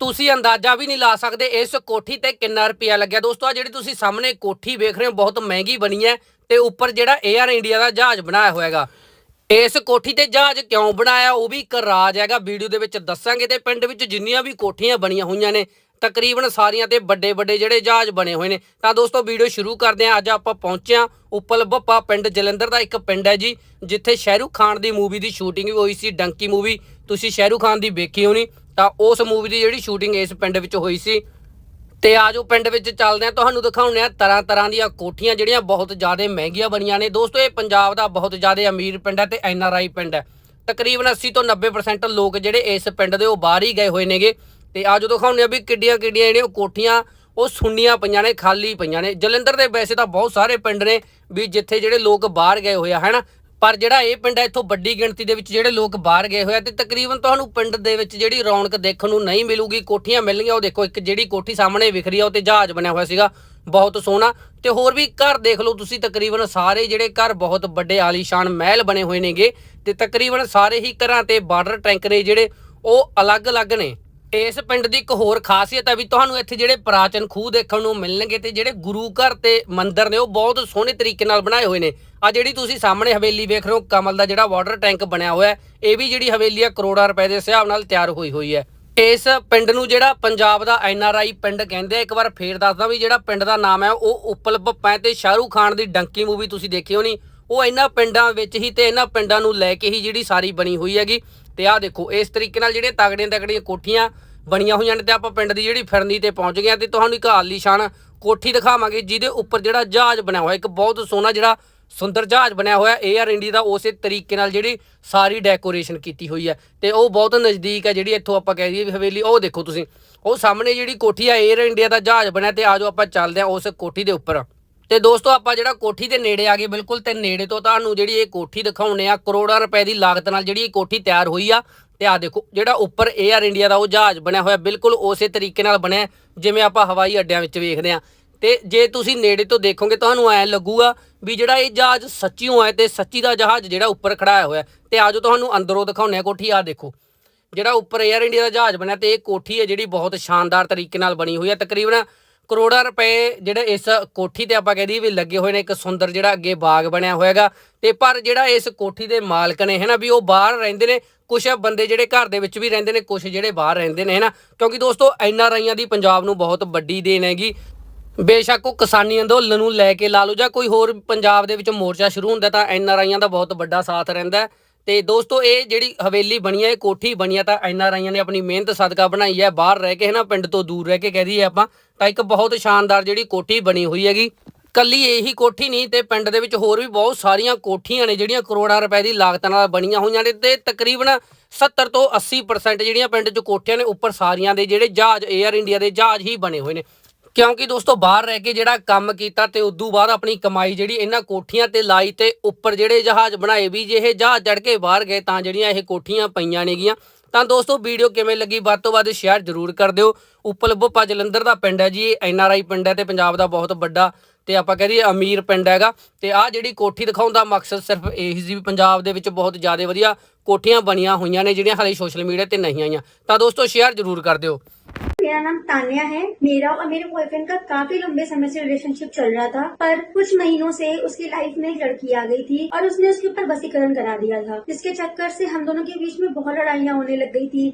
ਤੁਸੀਂ ਅੰਦਾਜ਼ਾ ਵੀ ਨਹੀਂ ਲਾ ਸਕਦੇ ਇਸ ਕੋਠੀ ਤੇ ਕਿੰਨਾ ਰੁਪਿਆ ਲੱਗਿਆ। ਦੋਸਤੋ ਆ ਜਿਹੜੀ ਤੁਸੀਂ ਸਾਹਮਣੇ ਕੋਠੀ ਵੇਖ ਰਹੇ ਹੋ, ਬਹੁਤ ਮਹਿੰਗੀ ਬਣੀ ਹੈ ਤੇ ਉੱਪਰ ਜਿਹੜਾ 에ਅਰ ਇੰਡੀਆ ਦਾ ਜਹਾਜ਼ ਬਣਾਇਆ ਹੋਇਆ ਹੈਗਾ। ਇਸ ਕੋਠੀ ਤੇ ਜਹਾਜ਼ ਕਿਉਂ ਬਣਾਇਆ, ਉਹ ਵੀ ਇੱਕ ਰਾਜ ਹੈਗਾ। ਵੀਡੀਓ ਦੇ ਵਿੱਚ ਦੱਸਾਂਗੇ ਤੇ ਪਿੰਡ ਵਿੱਚ ਜਿੰਨੀਆਂ ਵੀ ਕੋਠੀਆਂ ਬਣੀਆਂ ਹੋਈਆਂ ਨੇ, ਤਕਰੀਬਨ ਸਾਰੀਆਂ ਤੇ ਵੱਡੇ ਵੱਡੇ ਜਿਹੜੇ ਜਹਾਜ਼ ਬਣੇ ਹੋਏ ਨੇ। ਤਾਂ ਦੋਸਤੋ, ਵੀਡੀਓ ਸ਼ੁਰੂ ਕਰਦੇ ਹਾਂ। ਅੱਜ ਆਪਾਂ ਪਹੁੰਚਿਆ ਹਾਂ ਬੱਪਾ ਪਿੰਡ ਜਲੰਧਰ ਦਾ ਇੱਕ ਪਿੰਡ ਹੈ ਜੀ, ਜਿੱਥੇ ਸ਼ਾਹਰੁਖ ਖਾਨ ਦੀ ਮੂਵੀ ਦੀ ਸ਼ੂਟਿੰਗ ਵੀ ਹੋਈ ਸੀ, ਡੰਕੀ ਮੂਵੀ ਤੁਸੀਂ ਸ਼ਾਹਰੁਖ ਖਾਨ ਦੀ ਵੇਖੀ ਹੋਣੀ। ਤਾਂ ਉਸ ਮੂਵੀ ਦੀ ਜਿਹੜੀ ਸ਼ੂਟਿੰਗ ਇਸ ਪਿੰਡ ਵਿੱਚ ਹੋਈ ਸੀ। ਤੇ ਆਜੋ ਪਿੰਡ ਵਿੱਚ ਚੱਲਦੇ ਆ ਤੁਹਾਨੂੰ ਦਿਖਾਉਂਦੇ ਆ ਤਰ੍ਹਾਂ ਤਰ੍ਹਾਂ ਦੀਆਂ ਕੋਠੀਆਂ ਜਿਹੜੀਆਂ ਬਹੁਤ ਜ਼ਿਆਦਾ ਮਹਿੰਗੀਆਂ ਬਣੀਆਂ ਨੇ। ਦੋਸਤੋ, ਇਹ ਪੰਜਾਬ ਦਾ ਬਹੁਤ ਜ਼ਿਆਦਾ ਅਮੀਰ ਪਿੰਡ ਹੈ ਤੇ ਐਨ ਆਰ ਆਈ ਪਿੰਡ ਹੈ। ਤਕਰੀਬਨ 80 ਤੋਂ 90% ਲੋਕ ਜਿਹੜੇ ਇਸ ਪਿੰਡ ਦੇ ਉਹ ਬਾਹਰ ਹੀ ਗਏ ਹੋਏ ਨੇਗੇ। ਤੇ ਆਜੋ ਦਿਖਾਉਂਦੇ ਆ ਵੀ ਕਿੱਡੀਆਂ ਕਿੱਡੀਆਂ ਜਿਹੜੀਆਂ ਕੋਠੀਆਂ ਉਹ ਸੁੰਨੀਆਂ ਪਈਆਂ ਨੇ, ਖਾਲੀ ਪਈਆਂ ਨੇ। ਜਲੰਧਰ ਦੇ ਵੈਸੇ ਤਾਂ ਬਹੁਤ ਸਾਰੇ ਪਿੰਡ ਨੇ ਵੀ ਜਿੱਥੇ ਜਿਹੜੇ ਲੋਕ ਬਾਹਰ ਗਏ ਹੋਏ ਆ, ਹਨਾ? ਪਰ ਜਿਹੜਾ ਇਹ ਪਿੰਡ ਹੈ, ਇੱਥੋਂ ਵੱਡੀ ਗਿਣਤੀ ਦੇ ਵਿੱਚ ਜਿਹੜੇ ਲੋਕ ਬਾਹਰ ਗਏ ਹੋਏ ਆ ਤੇ ਤਕਰੀਬਨ ਤੁਹਾਨੂੰ ਪਿੰਡ ਦੇ ਵਿੱਚ ਜਿਹੜੀ ਰੌਣਕ ਦੇਖਣ ਨੂੰ ਨਹੀਂ ਮਿਲੂਗੀ, ਕੋਠੀਆਂ ਮਿਲਣਗੀਆਂ ਉਹ ਦੇਖੋ ਇੱਕ ਜਿਹੜੀ ਕੋਠੀ ਸਾਹਮਣੇ ਵਿਖ ਰਹੀ ਆ ਉਹ ਤੇ ਜਹਾਜ਼ ਬਣਿਆ ਹੋਇਆ ਸੀਗਾ, ਬਹੁਤ ਸੋਹਣਾ ਤੇ ਹੋਰ ਵੀ ਘਰ ਦੇਖ ਲਓ ਤੁਸੀਂ, ਤਕਰੀਬਨ ਸਾਰੇ ਜਿਹੜੇ ਘਰ ਬਹੁਤ ਵੱਡੇ ਆਲੀਸ਼ਾਨ ਮਹਿਲ ਬਣੇ ਹੋਏ ਨੇਗੇ ਤੇ ਤਕਰੀਬਨ ਸਾਰੇ ਹੀ ਘਰਾਂ ਤੇ ਬਾਰਡਰ ਟੈਂਕ ਨੇ ਜਿਹੜੇ, ਉਹ ਅਲੱਗ-ਅਲੱਗ ਨੇ। ਇਸ ਪਿੰਡ ਦੀ ਇੱਕ ਹੋਰ ਖਾਸੀਅਤ ਹੈ ਵੀ ਤੁਹਾਨੂੰ ਇੱਥੇ ਜਿਹੜੇ ਪ੍ਰਾਚਨ ਖੂਹ ਦੇਖਣ ਨੂੰ ਮਿਲਣਗੇ ਤੇ ਜਿਹੜੇ ਗੁਰੂ ਘਰ ਤੇ ਮੰਦਿਰ ਨੇ ਉਹ ਬਹੁਤ ਸੋਹਣੇ ਤਰੀਕੇ ਨਾਲ ਬਣਾਏ ਹੋਏ ਨੇ। ਆ ਜਿਹੜੀ ਤੁਸੀਂ ਸਾਹਮਣੇ ਹਵੇਲੀ ਵੇਖ ਰਹੇ ਹੋ, ਕਮਲ ਦਾ ਜਿਹੜਾ ਵਾਟਰ ਟੈਂਕ ਬਣਿਆ ਹੋਇਆ ਇਹ ਵੀ ਜਿਹੜੀ ਹਵੇਲੀ ਆ, ਕਰੋੜਾਂ ਰੁਪਏ ਦੇ ਹਿਸਾਬ ਨਾਲ ਤਿਆਰ ਹੋਈ ਹੋਈ ਹੈ। ਇਸ ਪਿੰਡ ਨੂੰ ਜਿਹੜਾ ਪੰਜਾਬ ਦਾ ਐਨ ਆਰ ਆਈ ਪਿੰਡ ਕਹਿੰਦੇ ਆ, ਇੱਕ ਵਾਰ ਫੇਰ ਦੱਸਦਾ ਵੀ ਜਿਹੜਾ ਪਿੰਡ ਦਾ ਨਾਮ ਹੈ, ਉਹ ਉੱਪਲ ਬੱਪਾ ਹੈ ਤੇ ਸ਼ਾਹਰੂਖ ਖਾਨ ਦੀ ਡੰਕੀ ਮੂਵੀ ਤੁਸੀਂ ਦੇਖੀ ਹੋਣੀ ਉਹ ਇਹਨਾਂ ਪਿੰਡਾਂ ਵਿੱਚ ਹੀ ਤੇ ਇਹਨਾਂ ਪਿੰਡਾਂ ਨੂੰ ਲੈ ਕੇ ਹੀ ਜਿਹੜੀ ਸਾਰੀ ਬਣੀ ਹੋਈ ਹੈਗੀ। ਤੇ ਆਹ ਦੇਖੋ, ਇਸ ਤਰੀਕੇ ਨਾਲ ਜਿਹੜੇ ਤਗੜੀਆਂ ਤਗੜੀਆਂ ਕੋਠੀਆਂ ਬਣੀਆਂ ਹੋਈਆਂ ਨੇ ਤੇ ਆਪਾਂ ਪਿੰਡ ਦੀ ਜਿਹੜੀ ਫਿਰਨੀ ਤੇ ਪਹੁੰਚ ਗਏ ਹਾਂ ਤੇ ਤੁਹਾਨੂੰ ਇੱਕ ਆਲੀਸ਼ਾਨ ਕੋਠੀ ਦਿਖਾਵਾਂਗੇ, ਜਿਹਦੇ ਉੱਪਰ ਜਿਹੜਾ ਜਹਾਜ਼ ਬਣਿਆ ਹੋਇਆ, ਇੱਕ ਬਹੁਤ ਸੋਹਣਾ ਜਿਹੜਾ ਸੁੰਦਰ ਜਹਾਜ਼ ਬਣਿਆ ਹੋਇਆ 에ਅਰ ਇੰਡੀਆ ਦਾ ਉਸੇ ਤਰੀਕੇ ਨਾਲ ਜਿਹੜੀ ਸਾਰੀ ਡੈਕੋਰੇਸ਼ਨ ਕੀਤੀ ਹੋਈ ਹੈ। ਤੇ ਉਹ ਬਹੁਤ ਨਜ਼ਦੀਕ ਹੈ ਜਿਹੜੀ ਇੱਥੋਂ ਆਪਾਂ ਕਹਿ ਦਈਏ ਵੀ ਹਵੇਲੀ, ਉਹ ਦੇਖੋ ਤੁਸੀਂ, ਉਹ ਸਾਹਮਣੇ ਜਿਹੜੀ ਕੋਠੀ ਆ 에ਅਰ ਇੰਡੀਆ ਦਾ ਜਹਾਜ਼ ਬਣਿਆ ਤੇ ਆਜੋ ਆਪਾਂ ਚੱਲਦੇ ਹਾਂ ਉਸ ਕੋਠੀ ਦੇ ਉੱਪਰ। ਤੇ ਦੋਸਤੋ, ਆਪਾਂ ਜਿਹੜਾ ਕੋਠੀ ਦੇ ਨੇੜੇ ਆ ਗਏ, ਬਿਲਕੁਲ ਤੇ ਨੇੜੇ ਤੋਂ ਤੁਹਾਨੂੰ ਜਿਹੜੀ ਇਹ ਕੋਠੀ ਦਿਖਾਉਣੇ ਆ, ਕਰੋੜਾਂ ਰੁਪਏ ਦੀ ਲਾਗਤ ਨਾਲ ਜਿਹੜੀ ਇਹ ਕੋਠੀ ਤਿਆਰ ਹੋਈ ਆ। ਤੇ ਆ ਦੇਖੋ, ਜਿਹੜਾ ਉੱਪਰ 에ਅਰ ਇੰਡੀਆ ਦਾ ਉਹ ਜਹਾਜ਼ ਬਣਿਆ ਹੋਇਆ, ਬਿਲਕੁਲ ਉਸੇ ਤਰੀਕੇ ਨਾਲ ਬਣਿਆ, ਜਿਵੇਂ ਆਪਾਂ ਹਵਾਈ ਅੱਡਿਆਂ ਵਿੱਚ ਵੇਖਦੇ ਆ। ਤੇ ਜੇ ਤੁਸੀਂ ਨੇੜੇ ਤੋਂ ਦੇਖੋਗੇ, ਤੁਹਾਨੂੰ ਐ ਲੱਗੂਗਾ ਵੀ ਜਿਹੜਾ ਇਹ ਜਹਾਜ਼ ਸੱਚੀਓ ਹੈ ਤੇ ਸੱਚੀ ਦਾ ਜਹਾਜ਼ ਜਿਹੜਾ ਉੱਪਰ ਖੜਾਇਆ ਹੋਇਆ। ਤੇ ਆਜੋ ਤੁਹਾਨੂੰ ਅੰਦਰੋਂ ਦਿਖਾਉਂਦੇ ਆ ਕੋਠੀ ਆ ਦੇਖੋ। ਜਿਹੜਾ ਉੱਪਰ 에ਅਰ ਇੰਡੀਆ ਦਾ ਜਹਾਜ਼ ਬਣਿਆ ਤੇ ਇਹ ਕੋਠੀ ਹੈ ਜਿਹੜੀ ਬਹੁਤ ਸ਼ਾਨਦਾਰ ਤਰੀਕੇ ਨਾਲ ਬਣੀ ਹੋਈ ਹੈ। ਤਕਰੀਬਨ ਕਰੋੜਾਂ ਰੁਪਏ ਜਿਹੜੇ ਇਸ ਕੋਠੀ ਤੇ ਆਪਾਂ ਕਹਿ ਦਈਏ ਵੀ ਲੱਗੇ ਹੋਏ ਨੇ, ਇੱਕ ਸੁੰਦਰ ਜਿਹੜਾ ਅੱਗੇ ਬਾਗ ਬਣਿਆ ਹੋਇਆਗਾ ਤੇ ਪਰ ਜਿਹੜਾ ਇਸ ਕੋਠੀ ਦੇ ਮਾਲਕ ਨੇ, ਹੈਨਾ ਵੀ ਉਹ ਬਾਹਰ ਰਹਿੰਦੇ ਨੇ ਕੁਝ ਬੰਦੇ ਜਿਹੜੇ ਘਰ ਦੇ ਵਿੱਚ ਵੀ ਰਹਿੰਦੇ ਨੇ ਕੁਝ ਜਿਹੜੇ ਬਾਹਰ ਰਹਿੰਦੇ ਨੇ, ਹੈਨਾ। ਕਿਉਂਕਿ ਦੋਸਤੋ, ਐਨ ਆਰ ਆਈਆਂ ਦੀ ਪੰਜਾਬ ਨੂੰ ਬਹੁਤ ਵੱਡੀ ਦੇਣ ਹੈਗੀ। ਬੇਸ਼ੱਕ ਉਹ ਕਿਸਾਨੀ ਅੰਦੋਲਨ ਨੂੰ ਲੈ ਕੇ ਲਾ ਲਓ ਜਾਂ ਕੋਈ ਹੋਰ ਪੰਜਾਬ ਦੇ ਵਿੱਚ ਮੋਰਚਾ ਸ਼ੁਰੂ ਹੁੰਦਾ ਤਾਂ ਐਨ ਆਰ ਆਈਆਂ ਦਾ ਬਹੁਤ ਵੱਡਾ ਸਾਥ ਰਹਿੰਦਾ ਤੇ ਦੋਸਤੋ, ਇਹ ਜਿਹੜੀ ਹਵੇਲੀ ਬਣੀ ਹੈ ਇਹ ਕੋਠੀ ਬਣੀ ਹੈ ਤਾਂ ਐਨ ਆਰ ਆਈਆਂ ਨੇ ਆਪਣੀ ਮਿਹਨਤ, ਸਦਕਾ ਬਣਾਈ ਹੈ ਬਾਹਰ ਰਹਿ ਕੇ ਹੈ ਨਾ, ਪਿੰਡ ਤੋਂ ਦੂਰ ਰਹਿ ਕੇ ਕਹਿ ਦਈਏ ਆਪਾਂ, ਤਾਂ ਇੱਕ ਬਹੁਤ ਸ਼ਾਨਦਾਰ ਜਿਹੜੀ ਕੋਠੀ ਬਣੀ ਹੋਈ ਹੈਗੀ। ਕੱਲੀ ਇਹੀ ਕੋਠੀ ਨਹੀਂ, ਤੇ ਪਿੰਡ ਦੇ ਵਿੱਚ ਹੋਰ ਵੀ ਬਹੁਤ ਸਾਰੀਆਂ ਕੋਠੀਆਂ ਨੇ, ਜਿਹੜੀਆਂ ਕਰੋੜਾਂ ਰੁਪਏ ਦੀ ਲਾਗਤ ਨਾਲ ਬਣੀਆਂ ਹੋਈਆਂ ਨੇ, ਤੇ ਤਕਰੀਬਨ 70 ਤੋਂ 80% ਜਿਹੜੀਆਂ ਪਿੰਡ 'ਚ ਕੋਠੀਆਂ ਨੇ, ਉੱਪਰ ਸਾਰੀਆਂ ਦੇ ਜਿਹੜੇ ਜਹਾਜ਼ 에ਅਰ ਇੰਡੀਆ ਦੇ ਜਹਾਜ਼ ਹੀ ਬਣੇ ਹੋਏ ਨੇ। ਕਿਉਂਕਿ ਦੋਸਤੋ ਬਾਹਰ ਰਹਿ ਕੇ ਜਿਹੜਾ ਕੰਮ ਕੀਤਾ ਤੇ ਤੋਂ ਬਾਅਦ ਆਪਣੀ ਕਮਾਈ ਜਿਹੜੀ ਇਹਨਾਂ ਕੋਠੀਆਂ ਤੇ ਲਾਈ ਤੇ ਉੱਪਰ ਜਿਹੜੇ ਜਹਾਜ਼ ਬਣਾਏ ਵੀ ਜੇ ਇਹ ਜਹਾਜ਼ ਚੜ ਕੇ ਬਾਹਰ ਗਏ ਤਾਂ ਜਿਹੜੀਆਂ ਇਹ ਕੋਠੀਆਂ ਪਈਆਂ ਨੇਗੀਆਂ, ਤਾਂ ਦੋਸਤੋ ਵੀਡੀਓ ਕਿਵੇਂ ਲੱਗੀ ਵੱਧ ਤੋਂ ਵੱਧ ਸ਼ੇਅਰ ਜ਼ਰੂਰ ਕਰ ਦਿਓ। ਉੱਪਲ ਬੁੱਪਾ ਜਲੰਧਰ ਦਾ ਪਿੰਡ ਹੈ ਜੀ, ਇਹ ਐਨ ਆਰ ਆਈ ਪਿੰਡ ਹੈ ਤੇ ਪੰਜਾਬ ਦਾ ਬਹੁਤ ਵੱਡਾ ਤੇ ਆਪਾਂ ਕਹਿ ਦਈਏ ਅਮੀਰ ਪਿੰਡ ਹੈਗਾ। ਤੇ ਆਹ ਜਿਹੜੀ ਕੋਠੀ ਦਿਖਾਉਣ ਦਾ ਮਕਸਦ ਸਿਰਫ ਇਹੀ ਸੀ ਵੀ ਪੰਜਾਬ ਦੇ ਵਿੱਚ ਬਹੁਤ ਜ਼ਿਆਦਾ ਵਧੀਆ ਕੋਠੀਆਂ ਬਣੀਆਂ ਹੋਈਆਂ ਨੇ ਜਿਹੜੀਆਂ ਹਾਲੇ ਸੋਸ਼ਲ ਮੀਡੀਆ ਤੇ ਨਹੀਂ ਆਈਆਂ। ਤਾਂ ਦੋਸਤੋ ਸ਼ੇਅਰ ਜ਼ਰੂਰ ਕਰ ਦਿਓ। मेरा नाम तान्या है। मेरा और मेरे बॉयफ्रेंड का काफ़ी लंबे समय से रिलेशनशिप चल रहा था, पर कुछ महीनों से उसकी लाइफ में एक लड़की आ गई थी और उसने उसके ऊपर वसीकरण करा दिया था, जिसके चक्कर से हम दोनों के बीच में बहुत लड़ाइयाँ होने लग गई थी।